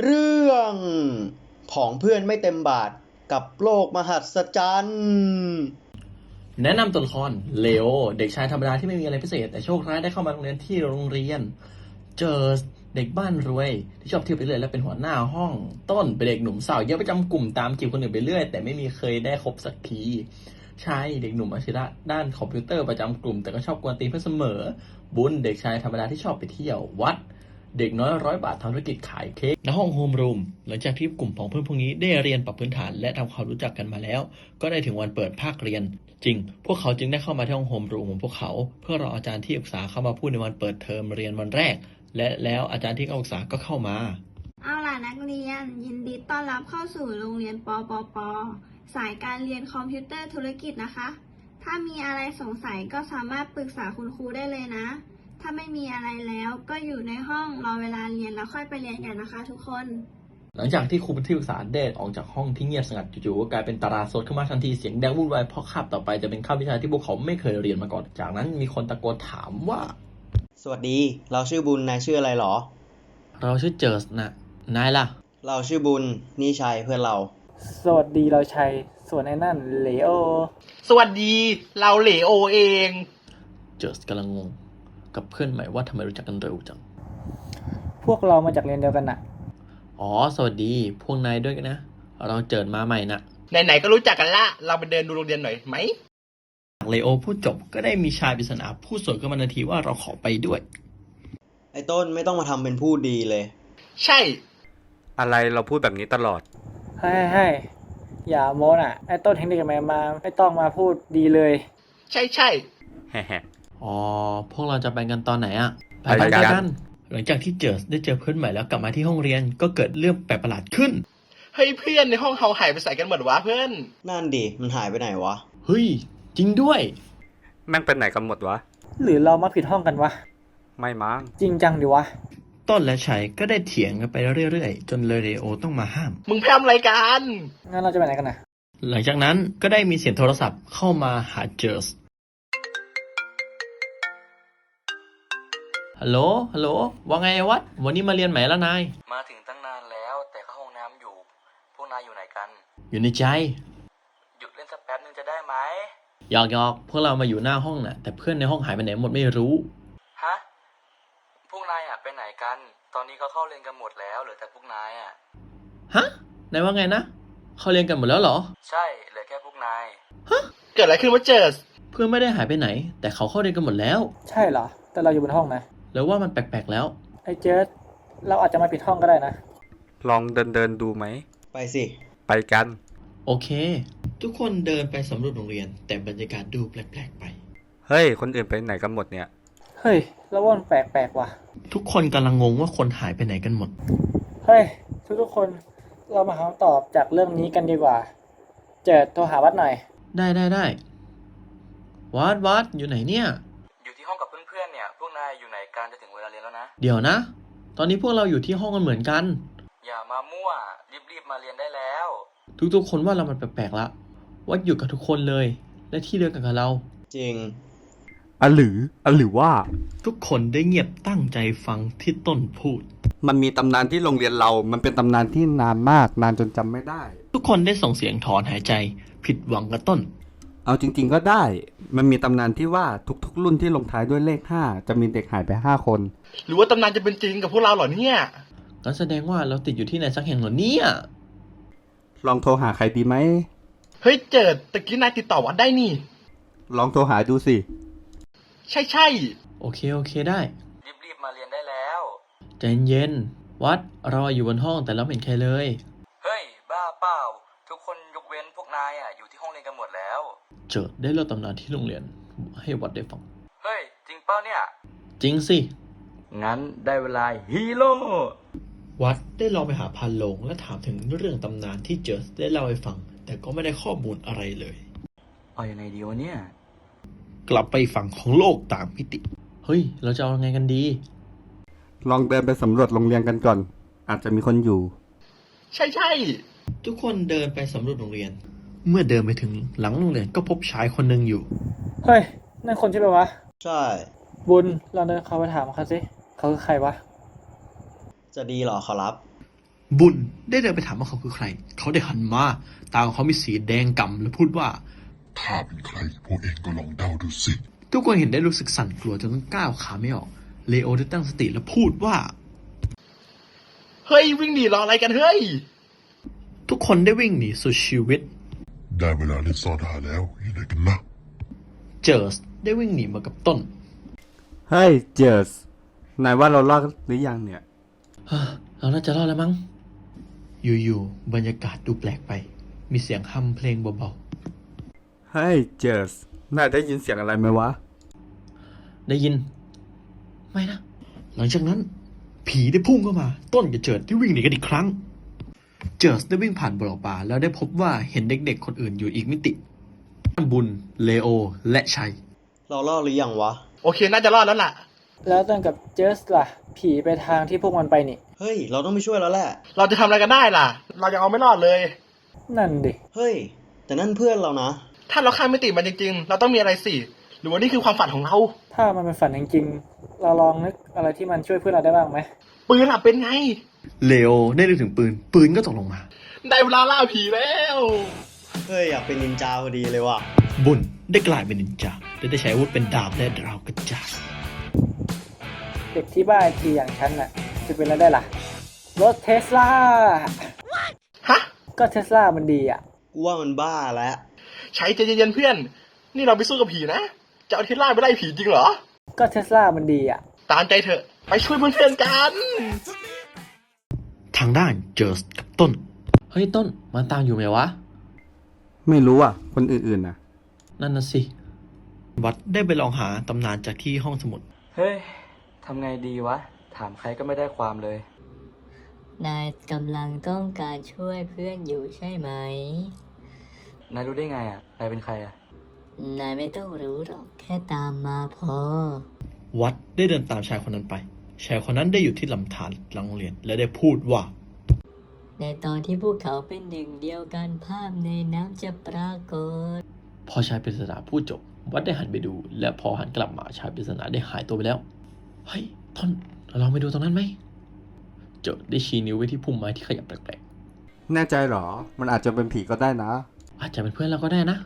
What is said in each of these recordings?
เรื่องผองเพื่อนไม่เต็มบาทกับโลกมหัศจรรย์แนะนำตัวละครเลโอเด็กชายธรรมดาที่ไม่มีอะไรพิเศษ แต่โชคร้ายได้เข้ามาโรงเรียนที่โรงเรียน เจอเด็กบ้านรวย ที่ชอบเที่ยวไปเรื่อยและเป็นหัวหน้าห้อง ต้นเป็นเด็กหนุ่มสาวเยอะประจำกลุ่มตามจีบคนอื่นไปเรื่อย แต่ไม่มีเคยได้คบสักทีชายเด็กหนุ่มอาชีพด้านคอมพิวเตอร์ประจำกลุ่ม แต่ก็ชอบกวนตีนเพื่อเสมอ บุญเด็กชายธรรมดาที่ชอบไปเที่ยววัด เด็กน้อยร้อยบาททำธุรกิจขายเค้กณห้องโฮมรูมหลังจากที่กลุ่มของเพื่อนพวกนี้ได้เรียนปรับพื้นฐานและทำความรู้จักกันมาแล้ว ก็ได้ถึงวันเปิดภาคเรียน จริง พวกเขาจึงได้เข้ามาที่ห้องโฮมรูมของพวกเขา เพื่อรออาจารย์ที่ปรึกษาเข้ามาพูดในวันเปิดเทอมเรียนวันแรก และแล้วอาจารย์ที่ปรึกษาก็เข้ามาเอาล่ะนักเรียน ยินดีต้อนรับเข้าสู่โรงเรียนปปปสายการเรียนคอมพิวเตอร์ธุรกิจนะคะ ถ้ามีอะไรสงสัยก็สามารถปรึกษาคุณครูได้เลยนะ ถ้าไม่มีอะไรแล้วก็อยู่ในห้องรอเวลาเรียนแล้วค่อยไปเรียนกันนะคะ ทุกคน หลังจากที่ครูที่ปรึกษาเดดออกจากห้องที่เงียบสงัดจู่ๆก็กลายเป็นตาราสดขึ้นมาทันทีเสียงแดงวุ่นวายเพราะคาบต่อไปจะเป็นคาบวิชาที่พวกเขาไม่เคยเรียนมาก่อน จากนั้นมีคนตะโกนถามว่า สวัสดี เราชื่อบุญนายชื่ออะไรหรอ เราชื่อเจอร์สนะนายล่ะ เราชื่อบุญนี่ชัยเพื่อนเรา สวัสดีเราชัย ส่วนไอ้นั่นเลโอ สวัสดี เราเหลโอเอง เจอร์สกำลังงง กับเพื่อนใหม่ว่าทำไมรู้จักกันเร็วจัง พวกเรามาจากเรียนเดียวกันน่ะ อ๋อ สวัสดี พวกนายด้วยนะ เราเจิดมาใหม่นะไหนๆก็รู้จักกันละ เราไปเดินดูโรงเรียนหน่อยไหมเลโอพูดจบก็ได้มีชายปริศนาพูดสวนขึ้นมาทันทีว่าเราขอไปด้วย ไอ้ต้นไม่ต้องมาทำเป็นผู้ดีเลย ใช่ อะไรเราพูดแบบนี้ตลอด ให้ให้ให้อย่าโม้น่ะ ไอ้ต้นเทคนิคกับแม่มา ไม่ต้องมาพูดดีเลย ใช่ใช่ แฮะ อ๋อ พวกเราจะไปกันตอนไหนอะไปกัน หลังจากที่เจอได้เจอเพื่อนใหม่แล้วกลับมาที่ห้องเรียนก็เกิดเรื่องแปลกประหลาดขึ้น เฮ้ยเพื่อนในห้องเราหายไปใส่กันหมดวะเพื่อน นั่นดิ มันหายไปไหนวะ เฮ้ย จริงด้วย แม่งเป็นไหนกันหมดวะ หรือเรามาผิดห้องกันวะ ไม่มั้ง จริงจังดิวะ ต้นและชัยก็ได้เถียงกันไปเรื่อยๆ จนเลโอต้องมาห้าม มึงแพมอะไรกันงั้นเราจะไปไหนกันน่ะหลังจากนั้นก็ได้มีเสียงโทรศัพท์เข้ามาหาเจอร์ส ฮัลโหล ฮัลโหล ว่าไงวัด วันนี้มาเรียนไหมแล้วนาย มาถึงตั้งนานแล้ว แต่เข้าห้องน้ำอยู่ พวกนายอยู่ไหนกัน อยู่ในใจ หยุดเล่นสักแป๊บนึงจะได้ไหมหยอกหยอกพวกเรามาอยู่หน้าห้องน่ะ แต่เพื่อนในห้องหายไปไหนหมดไม่รู้ ฮะ พวกนายอะไปไหนกัน ตอนนี้เขาเข้าเรียนกันหมดแล้วเหลือแต่พวกนายอะฮะ นายว่าไงนะ เขาเรียนกันหมดแล้วเหรอ ใช่เหลือแค่พวกนาย เกิดอะไรขึ้นวะเจอเพื่อนไม่ได้หายไปไหน แต่เขาเข้าเรียนกันหมดแล้ว ใช่เหรอ แต่เราอยู่บนห้องนะ แล้วว่ามันแปลกๆแล้ว ไอ้เจิดเราอาจจะมาผิดห้องก็ได้นะ ลองเดินเดินๆดูไหม ไปสิ ไปกัน โอเค ทุกคนเดินไปสำรวจโรงเรียน แต่บรรยากาศดูแปลกๆไป เฮ้ย คนอื่นไปไหนกันหมดเนี่ย เฮ้ยเราว่ามันแปลกๆว่ะ ทุกคนกำลังงงว่าคนหายไปไหนกันหมด เฮ้ย ทุกๆคนเรามาหาคำตอบจากเรื่องนี้กันดีกว่า เจิดโทรหาวัดหน่อย ได้ได้ได้วัดวัดอยู่ไหนเนี่ย อยู่ไหนกันจะถึงเวลาเรียนแล้วนะ เดี๋ยวนะ ตอนนี้พวกเราอยู่ที่ห้องกันเหมือนกัน อย่ามามั่ว รีบๆมาเรียนได้แล้ว ทุกๆคนว่าเรามันแปลกๆละวัดอยู่กับทุกคนเลย และที่เดียวกันกับเรา จริงอะหรืออะหรือว่า ทุกคนได้เงียบตั้งใจฟังที่ต้นพูด มันมีตำนานที่โรงเรียนเรา มันเป็นตำนานที่นานมาก นานจนจำไม่ได้ ทุกคนได้ส่งเสียงถอนหายใจ ผิดหวังกับต้น เอาจริง ๆ ก็ได้ มันมีตำนานที่ว่าทุกๆ รุ่นที่ลงท้ายด้วยเลข5จะมีเด็กหายไป5คน หรือว่าตำนานจะเป็นจริงกับพวกเราเหรอเนี่ยงั้นแสดงว่าเราติดอยู่ที่ไหนสักแห่งเหรอเนี่ย ลองโทรหาใครดีไหม เฮ้ยเจิดตะกี้นายติดต่อวัดได้นี่ ลองโทรหาดูสิ ใช่ใช่โอเคโอเคได้ รีบๆมาเรียนได้แล้ว ใจเย็นๆวัดเราอยู่บนห้องแต่เราไม่เห็นใครเลยเฮ้ย เจอได้เล่าตำนานที่โรงเรียนให้วัดได้ฟัง เฮ้ย จริงเปล่าเนี่ย จริงสิ งั้นได้เวลาฮีโร่ วัดได้ลองไปหาพันโลงและถามถึงเรื่องตำนานที่เจอได้เล่าให้ฟัง แต่ก็ไม่ได้ข้อมูลอะไรเลย เอายังไงดีวะเนี่ย กลับไปฝั่งของโลกตามมิติ เฮ้ย เราจะเอาไงกันดี ลองเดินไปสำรวจโรงเรียนกันก่อน อาจจะมีคนอยู่ ใช่ใช่ ทุกคนเดินไปสำรวจโรงเรียน เมื่อเดินไปถึงหลังโรงเรียนก็พบชายคนหนึ่งอยู่ เฮ้ย นั่นคนใช่ไหมวะ ใช่ บุญเราเดินเขาไปถามเขาสิเขาคือใครวะ จะดีเหรอขอรับ บุญได้เดินไปถามว่าเขาคือใคร เขาได้หันมา ตาของเขามีสีแดงก่ำและพูดว่าข้าเป็นใครพวกเองก็ลองเดาดูสิ ทุกคนเห็นได้รู้สึกสั่นกลัวจนต้องก้าวขาไม่ออก เลโอได้ตั้งสติและพูดว่า เฮ้ยวิ่งหนีรออะไรกันเฮ้ย ทุกคนได้วิ่งหนีสุดชีวิต ได้เวลาเล่นซ่อนหาแล้วยังไงกันนะ เจอร์สได้วิ่งหนีมากับต้น เฮ้ยเจสนายว่าเรารอดหรือยังเนี่ยเฮ้อเราน่าจะรอดแล้วมั้ง อยู่ๆ บรรยากาศดูแปลกไป มีเสียงฮัมเพลงเบาเฮ้ยเจสนายได้ยินเสียงอะไรไหมวะ ๆ ได้ยิน ไม่นะ หลังจากนั้น ผีได้พุ่งเข้ามา ต้นกับเจิดได้วิ่งหนีกันอีกครั้ง เจิร์สได้วิ่งผ่านบ่อปลาแล้วได้พบว่าเห็นเด็กๆคนอื่นอยู่อีกมิติบุญ เลโอ และชัย เรารอดหรือยังวะ โอเค น่าจะรอดแล้วล่ะ แล้วต้นกับเจสล่ะ ผีไปทางที่พวกมันไปนี่ เฮ้ย เราต้องไปช่วยแล้วแหละ เราจะทำอะไรกันได้ล่ะ เรายังเอาไม่รอดเลย นั่นดิ เฮ้ย แต่นั่นเพื่อนเรานะ ถ้าเราข้ามมิติมันจริงๆ เราต้องมีอะไรสิ หรือว่านี่คือความฝันของเรา ถ้ามันเป็นฝันจริงๆเราลองนึกอะไรที่มันช่วยเพื่อนเราได้บ้างไหมปืนอะเป็นไง เลโอได้นึกถึงปืน ปืนก็ตกลงมา ได้เวลาล่าผีแล้ว เฮ้ยอยากเป็นนินจาพอดีเลยว่ะ บุญได้กลายเป็นนินจาและได้ใช้อาวุธเป็นดาบและดาวกระจายเด็กที่บ้าไอทีอย่างฉันน่ะ จะเป็นอะไรได้ล่ะ รถเทสลาฮะ ก็เทสลามันดีอะ กูว่ามันบ้าแล้วใช้ใจเย็นๆเพื่อน นี่เราไปสู้กับผีนะ จะเอาเทสลาไปไล่ผีจริงเหรอ ก็เทสลามันดีอะ ตามใจเถอะ ไปช่วยเพื่อนๆกันทางด้านเจอร์สกับต้น เฮ้ยต้นมันตามอยู่ไหมวะ ไม่รู้อะ คนอื่นๆนะนั่นน่ะสิ วัดได้ไปลองหาตำนานจากที่ห้องสมุด เฮ้ย ทำไงดีวะ ถามใครก็ไม่ได้ความเลย นายกำลังต้องการช่วยเพื่อนอยู่ใช่ไหม นายรู้ได้ไงอะ นายเป็นใครอะ นายไม่ต้องรู้หรอก แค่ตามมาพอ วัดได้เดินตามชายคนนั้นไป ชายคนนั้นได้อยู่ที่ลำธารหลังโรงเรียนและได้พูดว่า ในตอนที่พวกเขาเป็นหนึ่งเดียวกันภาพในน้ำจะปรากฏ พอชายปริศนาพูดจบ วัดได้หันไปดู และพอหันกลับมาชายปริศนาได้หายตัวไปแล้ว เฮ้ยต้นเราลองไปดูตรงนั้นไหมเจอได้ชี้นิ้วไว้ที่พุ่มไม้ที่ขยับแปลกแน่ใจเหรอ มันอาจจะเป็นผีก็ได้นะ ๆอาจจะเป็นเพื่อนเราก็ได้นะ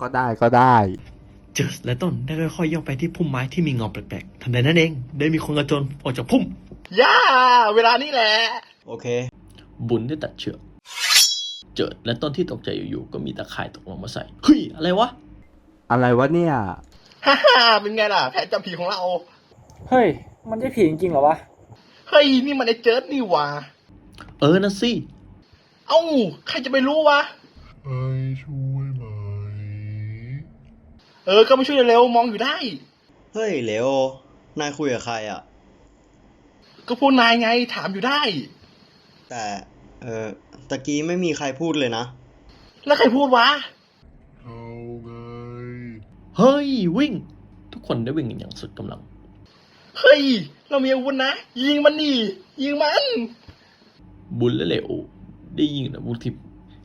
ก็ได้ก็ได้ เจอและต้นได้ค่อยๆย่องไปที่พุ่มไม้ที่มีเงาแปลกๆทันใดนั้นเองได้มีคนกระโจนออกจากพุ่มย่าเวลานี้แหละ โอเค บุญได้ตัดเชือกเจิดและต้นที่ตกใจอยู่ๆก็มีตะข่ายตกลงมาใส่เฮ้ยอะไรวะอะไรวะเนี่ยฮ่าฮ่าเป็นไงล่ะแผนจับผีของเราเฮ้ย มันใช่ผีจริงๆเหรอวะ เฮ้ยนี่มันไอ้เจิร์ดนี่หว่าเออนะสิเอ้าใครจะไปรู้วะไอ้ช่วยไหม เออ ก็มาช่วยเร็วๆมองอยู่ได้ เฮ้ยเลโอนายคุยกับใครอะ ก็พวกนายไงถามอยู่ได้ แต่เออตะกี้ไม่มีใครพูดเลยนะ แล้วใครพูดวะ เอาไง เฮ้ย วิ่ง ทุกคนได้วิ่งกันอย่างสุดกำลัง เฮ้ย เรามีอาวุธนะ ยิงมันดิยิงมัน บุญและเลโอได้ยิงอาวุธที่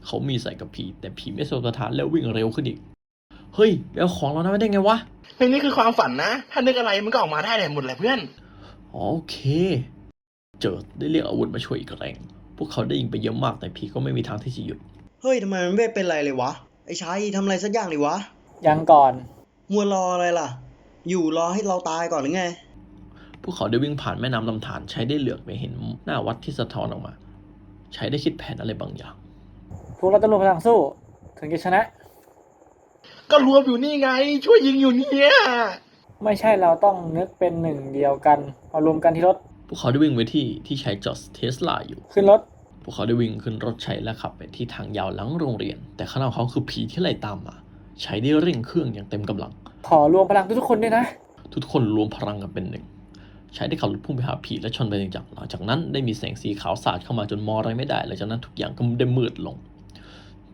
เขามีใส่กับผี แต่ผีไม่สนสถานแล้ววิ่งเร็วขึ้นอีก เฮ้ยไปเอาของเรานั้นมาได้ไงวะเพลงนี้คือความฝันนะ ถ้านึกอะไรมันก็ออกมาได้แหละหมดแหละเพื่อน อ๋อโอเค เจิดได้เรียกอาวุธมาช่วยอีกแรง พวกเขาได้ยิงไปเยอะมากแต่ผีก็ไม่มีทางที่จะหยุด เฮ้ยทำไมมันไม่เป็นไรเลยวะ ไอ้ชัยทำอะไรสักอย่างดิวะ ยังก่อน มัวรออะไรล่ะ อยู่รอให้เราตายก่อนหรือไง พวกเขาได้วิ่งผ่านแม่น้ำลำธารใช้ได้เหลือกไปเห็นหน้าวัดที่สะท้อนออกมา ใช้ได้คิดแผนอะไรบางอย่าง พวกเราต้องรวมพลังสู้ ถึงจะชนะ ก็รวมอยู่นี่ไง ช่วยยิงอยู่เนี่ยไม่ใช่เราต้องนึกเป็นหนึ่งเดียวกันเอารวมกันที่รถ พวกเขาได้วิ่งไปที่ที่ใช้จอดเทสลาอยู่ ขึ้นรถ พวกเขาได้วิ่งขึ้นรถใช้และขับไปที่ทางยาวหลังโรงเรียน แต่ข้างหน้าเขาคือผีที่ไล่ตามมา ใช้ได้เร่งเครื่องอย่างเต็มกำลัง ขอรวมพลังทุกๆคนด้วยนะ ทุกคนรวมพลังกันเป็นหนึ่งใช้ได้ขับรถพุ่งไปหาผีและชนไปอย่างจังหลังจากนั้นได้มีแสงสีขาวสาดเข้ามาจนมองอะไรไม่ได้หลังจากนั้นทุกอย่างก็ได้มืดลง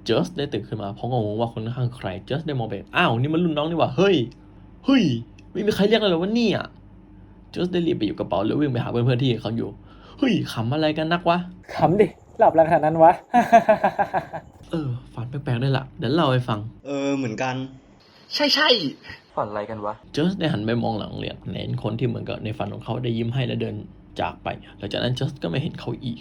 เจสได้ตื่นขึ้นมาเพราะงงว่าคนข้างๆใครเจสได้มองไปอ้าวนี่มันรุ่นน้องนี่หว่าเฮ้ยเฮ้ยไม่มีใครเรียกเลยเหรอว่าเนี่ยเจสได้รีบไปอยู่กระเป๋าแล้ววิ่งไปหาเพื่อนๆที่เขาอยู่เฮ้ยขำอะไรกันนักวะขำดิหลับแรงขนาดนั้นวะ เออ ฝันแปลกๆด้วยล่ะ เดี๋ยวเล่าให้ฟัง เออ เหมือนกัน ใช่ใช่ฝันอะไรกันวะ เจสได้หันไปมองหลังโรงเรียนเห็นคนที่เหมือนกับในฝันของเขาได้ยิ้มให้และเดินจากไป หลังจากนั้นเจสก็ไม่เห็นเขาอีก